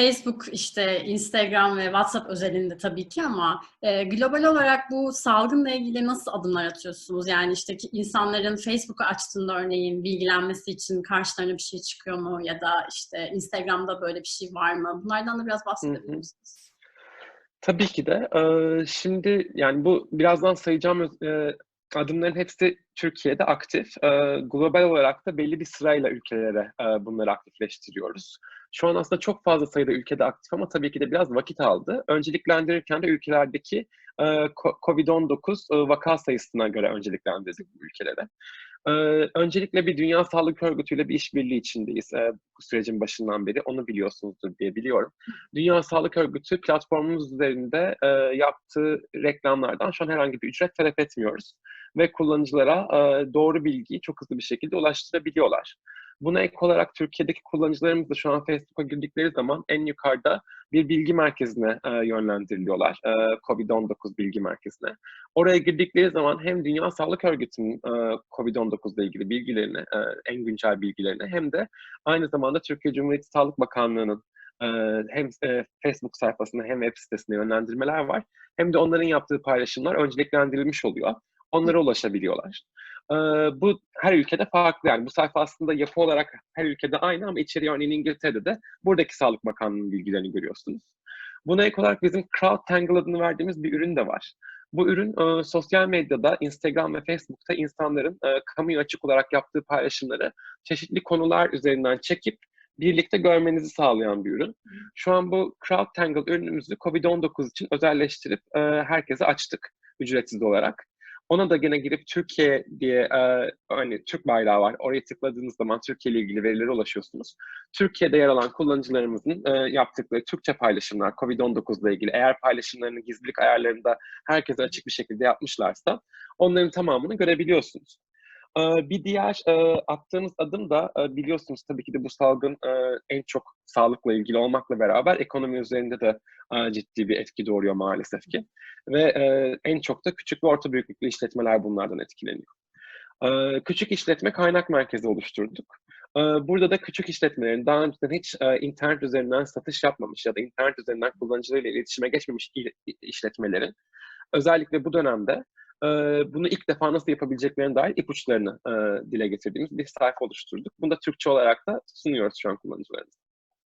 Facebook, işte Instagram ve WhatsApp özelinde tabii ki ama, eee, global olarak bu salgınla ilgili nasıl adımlar atıyorsunuz? Yani, işte, ki insanların Facebook'u açtığında örneğin bilgilenmesi için karşılarına bir şey çıkıyor mu ya da, işte, Instagram'da böyle bir şey var mı? Bunlardan da biraz bahsedebilir misiniz? Tabii ki de. Eee, şimdi, yani, bu birazdan sayacağım eee, adımların hepsi Türkiye'de aktif. Eee, global olarak da belli bir sırayla ülkelere, eee, bunları aktifleştiriyoruz. Şu an aslında çok fazla sayıda ülkede aktif ama tabii ki de biraz vakit aldı. Önceliklendirirken de ülkelerdeki, ko COVID-19, ııı, vaka sayısına göre önceliklendirdik bu ülkeleri. Eee, öncelikle bir Dünya Sağlık Örgütü'yle bir işbirliği içindeyiz, eee, bu sürecin başından beri. Onu biliyorsunuzdur diye biliyorum. Dünya Sağlık Örgütü platformumuz üzerinde, eee, yaptığı reklamlardan şu an herhangi bir ücret talep etmiyoruz ve kullanıcılara, eee, doğru bilgiyi çok hızlı bir şekilde ulaştırabiliyorlar. Buna ek olarak Türkiye'deki kullanıcılarımız da şu an Facebook'a girdikleri zaman en yukarıda bir bilgi merkezine, eee, yönlendiriliyorlar, eee, COVID-19 bilgi merkezine. Oraya girdikleri zaman hem Dünya Sağlık Örgütü'nün, eee, COVID-19'la ilgili bilgilerini, eee, en güncel bilgilerini hem de aynı zamanda Türkiye Cumhuriyeti Sağlık Bakanlığı'nın, eee, hem eee, Facebook sayfasında hem web sitesinde yönlendirmeler var hem de onların yaptığı paylaşımlar önceliklendirilmiş oluyor. Onlara ulaşabiliyorlar. Eee, bu her ülkede farklı yani. Bu sayfa aslında yapı olarak her ülkede aynı ama içeriği örneğin İngiltere'de de buradaki Sağlık Bakanlığı'nın bilgilerini görüyorsunuz. Buna ek olarak bizim CrowdTangle adını verdiğimiz bir ürün de var. Bu ürün, eee, sosyal medyada, Instagram ve Facebook'ta insanların, eee, kamuya açık olarak yaptığı paylaşımları çeşitli konular üzerinden çekip birlikte görmenizi sağlayan bir ürün. Şu an bu CrowdTangle ürünümüzü COVID-19 için özelleştirip, eee, herkese açtık ücretsiz olarak. Ona da gene girip Türkiye diye, eee, hani, Türk bayrağı var. Oraya tıkladığınız zaman Türkiye'yle ilgili verilere ulaşıyorsunuz. Türkiye'de yer alan kullanıcılarımızın, eee, yaptıkları Türkçe paylaşımlar COVID-19'la ilgili eğer paylaşımlarını gizlilik ayarlarında herkese açık bir şekilde yapmışlarsa onların tamamını görebiliyorsunuz. Eee, bir diğer, eee, attığımız adım da, eee, biliyorsunuz tabii ki de bu salgın, eee, en çok sağlıkla ilgili olmakla beraber ekonomi üzerinde de, ciddi bir etki doğuruyor maalesef ki ve, en çok da küçük ve orta büyüklüklü işletmeler bunlardan etkileniyor. Küçük işletme kaynak merkezi oluşturduk. Burada da küçük işletmelerin daha önceden hiç, internet üzerinden satış yapmamış ya da internet üzerinden kullanıcılarıyla iletişime geçmemiş işletmelerin özellikle bu dönemde, eee, bunu ilk defa nasıl yapabileceklerine dair ipuçlarını, eee, dile getirdiğimiz bir sayfa oluşturduk. Bunu da Türkçe olarak da sunuyoruz şu an kullanıcılarımıza.